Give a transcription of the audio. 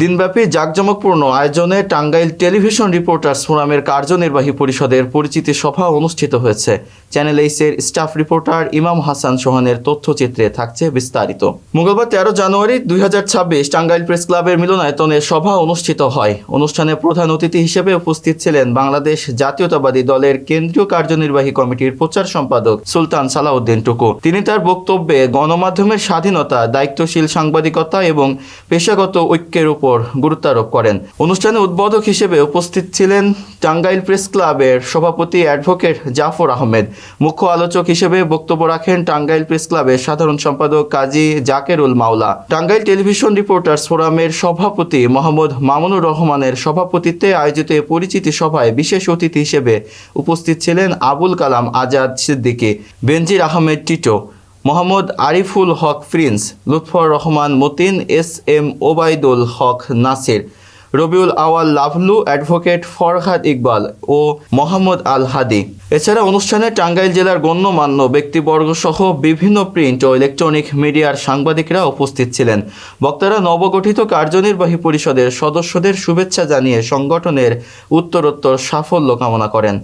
দিনব্যাপী জাঁকজমকপূর্ণ আয়োজনে টাঙ্গাইল টেলিভিশন রিপোর্টার্স ফোরামের কার্যনির্বাহী পরিষদের পরিচিতি সভা অনুষ্ঠিত হয়েছে। চ্যানেল এইসের স্টাফ রিপোর্টার ইমাম হাসান সোহানের তথ্যচিত্রে থাকছে বিস্তারিত। মঙ্গলবার তেরো জানুয়ারি দুই টাঙ্গাইল প্রেস ক্লাবের মিলনায়তনে সভা অনুষ্ঠিত হয়। অনুষ্ঠানে প্রধান অতিথি হিসেবে উপস্থিত ছিলেন বাংলাদেশ জাতীয়তাবাদী দলের কেন্দ্রীয় কার্যনির্বাহী কমিটির প্রচার সম্পাদক সুলতান সালাউদ্দিন টুকু। তিনি তার বক্তব্যে গণমাধ্যমের স্বাধীনতা, দায়িত্বশীল সাংবাদিকতা এবং পেশাগত ঐক্যের উপর গুরুত্বারোপ করেন। অনুষ্ঠানে উদ্বোধক হিসেবে উপস্থিত ছিলেন টাঙ্গাইল প্রেস ক্লাবের সভাপতি অ্যাডভোকেট জাফর আহমেদ। মুখ্য আলোচক হিসেবে বক্তব্য রাখেন টাঙ্গাইল প্রেস ক্লাবের সাধারণ সম্পাদক কাজী জাকেরুল মাওলা। টাঙ্গাইল টেলিভিশন রিপোর্টার্স ফোরামের সভাপতি মোহাম্মদ মামুনুর রহমানের সভাপতিত্বে আয়োজিত পরিচিতি সভায় বিশেষ অতিথি হিসেবে উপস্থিত ছিলেন Abul Kalam Azad Siddiqui, Benazir Ahmed Tito Mohammad Ariful Haque Prince, Lutfar Rahman Matin, S M Obaidul Haque Nasir, Rabiul Awal Lovelu, advocate Farhad Iqbal ও মোহাম্মদ আল হাদি। এছাড়া অনুষ্ঠানে টাঙ্গাইল জেলার গণ্যমান্য ব্যক্তিবর্গ সহ বিভিন্ন প্রিন্ট ও ইলেকট্রনিক মিডিয়ার সাংবাদিকরা উপস্থিত ছিলেন। বক্তারা নবগঠিত কার্যনির্বাহী পরিষদের সদস্যদের শুভেচ্ছা জানিয়ে সংগঠনের উত্তরোত্তর সাফল্য কামনা করেন।